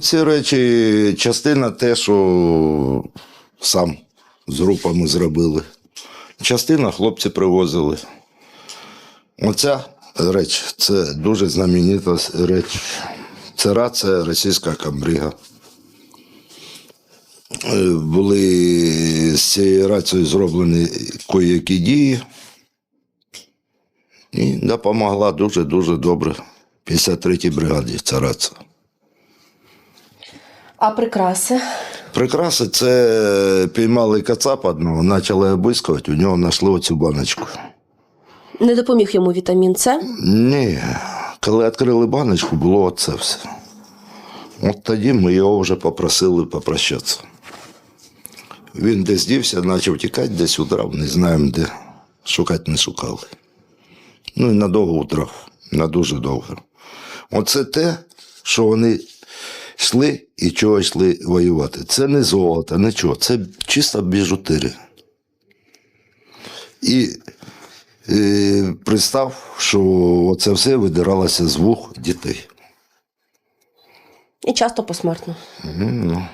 Ці речі частина те, що сам з групами зробили. Частина хлопці привозили. Оця реч це дуже знаменита реч. Це рація російська камбріга. Е, Були з цією рацією зроблені кої-які дії. І допомогла дуже-дуже добре 53-й бригаді ця рація. А прикраси? Прикраси це піймали кацапа одного, почали обискувати, у нього знайшли оцю баночку. Не допоміг йому вітамін С. Ні, коли відкрили баночку, було оце все. От тоді ми його вже попросили попрощатися. Він десь дівся, почав тікати десь удрав, не знаємо де. Шукати не шукали. Ну і надовго удрав, на дуже довго. Оце те, що вони йшли і чого йшли воювати. Це не золото, нічого, це чисто біжутири. І і представ, що це все видиралося з вух дітей. І часто посмертно. Ну,